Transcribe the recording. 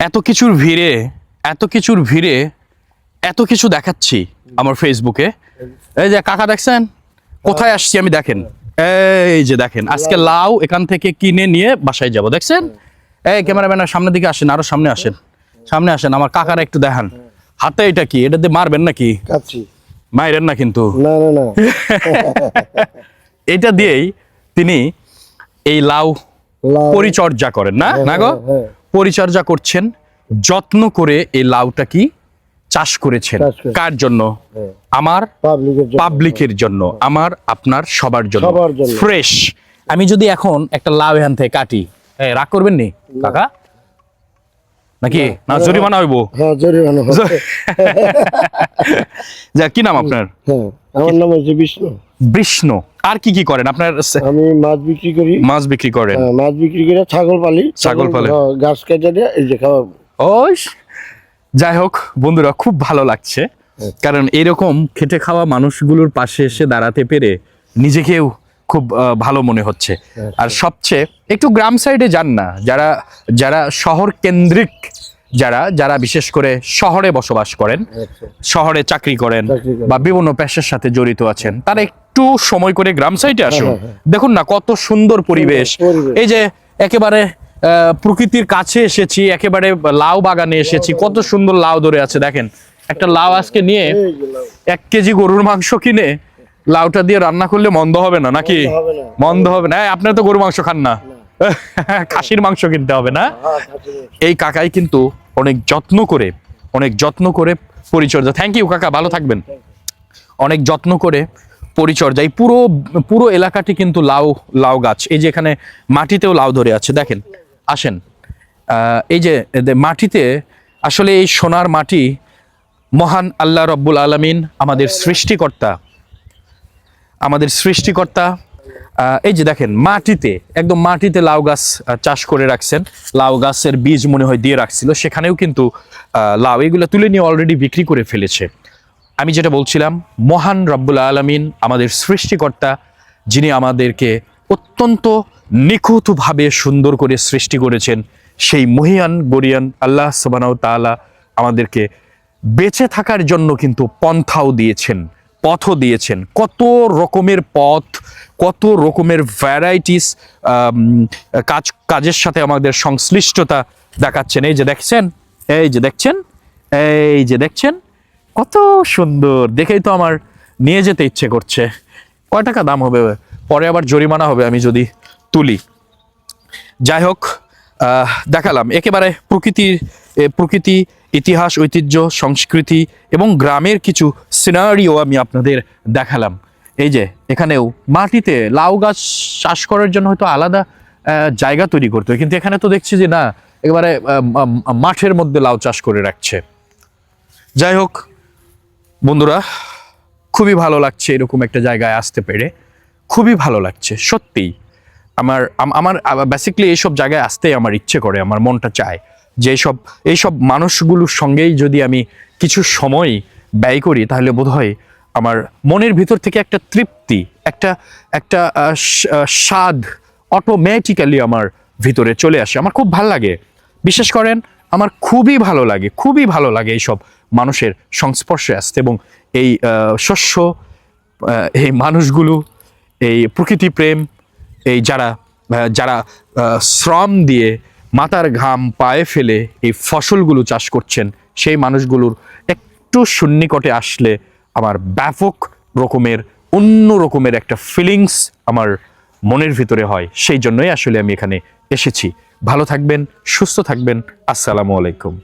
এত কিছুর ভিড়ে এত কিছুর ভিড়ে এত কিছু দেখাচ্ছি আমার ফেসবুকে এই যে কাকা দেখছেন? কোথায় আসছি আমি দেখেন। এই যে দেখেন আজকে লাউ এখান থেকে কিনে নিয়ে বাসায় যাব দেখছেন? এই ক্যামেরাম্যানের সামনের দিকে আসেন আরও সামনে আসেন। সামনে আসেন আমার কাকারা একটু দেখান। হাতে এটা কি? এটা দিয়ে মারবেন নাকি? মাইরেন না কিন্তু। এটা দিয়েই তিনি এই লাউ পরিচর্যা করেন না? না গো? হ্যাঁ। পরিচর্যা করছেন যত্ন করে এই লাউটা কি চাষ করেছেন? কার জন্য? হ্যাঁ। আমার পাবলিকের জন্য। আমার আপনার সবার জন্য। ফ্রেশ। আমি যদি এখন একটা লাউ এখান থেকে কাটি হ্যাঁ রাগ করবেন নি? কাকা? নাকি? না। জরিমানা হইব। হ্যাঁ জরিমানা যা কি নাম আপনার? হ্যাঁ আমার নাম হচ্ছে বিষ্ণু। বিষ্ণু। আর কি কি করেন? আপনার আমি মাছ বিক্রি করি। মাছ বিক্রি করেন। হ্যাঁ, মাছ বিক্রি করে ছাগল পালি। ছাগল পালে। হ্যাঁ, গাছ কেটে দিয়ে এই যে খাওয়া। ওই যাই হোক বন্ধুরা খুব ভালো লাগছে। কারণ এরকম খেটে খাওয়া মানুষগুলোর পাশে এসে দাঁড়াতে পেরে নিজেকেও খুব ভালো মনে হচ্ছে। আর সবচেয়ে একটু গ্রাম সাইডে যান না। যারা যারা শহর কেন্দ্রিক যারা যারা বিশেষ করে শহরে বসবাস করেন আচ্ছা। শহরে চাকরি করেন চাকরি করেন। বা বিভিন্ন পেশার সাথে জড়িত আছেন তারা একটু সময় করে গ্রাম সাইডে আসুন। হ্যাঁ, হ্যাঁ। দেখুন না কত সুন্দর পরিবেশ। এই যে একেবারে প্রকৃতির কাছে এসেছি একেবারে লাউ বাগানে এসেছি কত সুন্দর লাউ ধরে আছে দেখেন। একটা লাউ আজকে নিয়ে। এক কেজি গরুর মাংস কিনে লাউটা দিয়ে রান্না করলে মন্দ হবে না নাকি? মন্দ হবে না। আপনারা তো গরু মাংস খান না। খাসির মাংস কিনতে হবে না? হ্যাঁ, এই কাকাই কিন্তু অনেক যত্ন করে অনেক যত্ন করে পরিচর্যা। থ্যাংক ইউ কাকা ভালো থাকবেন। অনেক যত্ন করে পরিচর্যা এই পুরো পুরো এলাকাটি কিন্তু লাউ লাউ গাছ। এই যে এখানে মাটিতেও লাউ ধরে আছে, দেখেন। আসেন। এই যে মাটিতে আসলে এই সোনার মাটি মহান আল্লাহ রব্বুল আলমিন আমাদের সৃষ্টিকর্তা আমাদের সৃষ্টিকর্তা এই যে দেখেন, মাটিতে, একদম মাটিতে লাউ গাছ চাষ করে রাখছেন। লাউ গাছের বীজ মনে হয় দিয়ে রাখছিল। সেখানেও কিন্তু লাউ, এগুলো তুলে নিয়ে অলরেডি বিক্রি করে ফেলেছে। আমি যেটা বলছিলাম, মহান রব্বুল আলমিন আমাদের সৃষ্টিকর্তা, যিনি আমাদেরকে অত্যন্ত নিখুঁতভাবে সুন্দর করে সৃষ্টি করেছেন, সেই মহিয়ান, গরিয়ান আল্লাহ সবানাও তাআলা আমাদেরকে বেঁচে থাকার জন্য কিন্তু পন্থাও দিয়েছেন, পথও দিয়েছেন। কত রকমের পথ, কত রকমের ভ্যারাইটিস কাজ, কাজের সাথে আমাদের সংশ্লিষ্টতা দেখাচ্ছেন। এই যে দেখছেন, এই যে দেখছেন, এই যে দেখছেন কত সুন্দর। দেখেই তো আমার নিয়ে যেতে ইচ্ছে করছে। কয় টাকা দাম হবে? পরে আবার জরিমানা হবে, আমি যদি তুলি। যাই হোক দেখালাম। একেবারে প্রকৃতির প্রকৃতি, ইতিহাস, ঐতিহ্য, সংস্কৃতি এবং গ্রামের কিছু সিনারিও আমি আপনাদের দেখালাম। এই যে, এখানেও মাটিতে লাউ গাছ চাষ করার জন্য হয়তো আলাদা জায়গা তৈরি করতে হয়। কিন্তু এখানে তো দেখছি যে না, একেবারে মাঠের মধ্যে লাউ চাষ করে রাখছে। যাই হোক বন্ধুরা, খুবই ভালো লাগছে এরকম একটা জায়গায় আসতে পেরে। খুবই ভালো লাগছে, সত্যিই। আমার আমার বেসিক্যালি এইসব জায়গায় আসতেই আমার ইচ্ছে করে, আমার মনটা চায় যে এইসব এইসব মানুষগুলোর সঙ্গেই যদি আমি কিছু সময় ব্যয় করি, তাহলে বোধহয় আমার মনের ভিতর থেকে একটা তৃপ্তি, একটা একটা স্বাদ অটোমেটিক্যালি আমার ভিতরে চলে আসে। আমার খুব ভালো লাগে। বিশেষ করেন, আমার খুবই ভালো লাগে, খুবই ভালো লাগে এইসব মানুষের সংস্পর্শে আসতে এবং এই শস্য এই মানুষগুলো, এই প্রকৃতি প্রেম, এই যারা যারা শ্রম দিয়ে মাথার ঘাম পায়ে ফেলে এই ফসলগুলো চাষ করছেন, সেই মানুষগুলোর একটু সন্নিকটে আসলে আমার ব্যাপক রকমের, অন্য রকমের একটা ফিলিংস আমার মনের ভিতরে হয়। সেই জন্যই আসলে আমি এখানে এসেছি। ভালো থাকবেন, সুস্থ থাকবেন। আসসালামু আলাইকুম।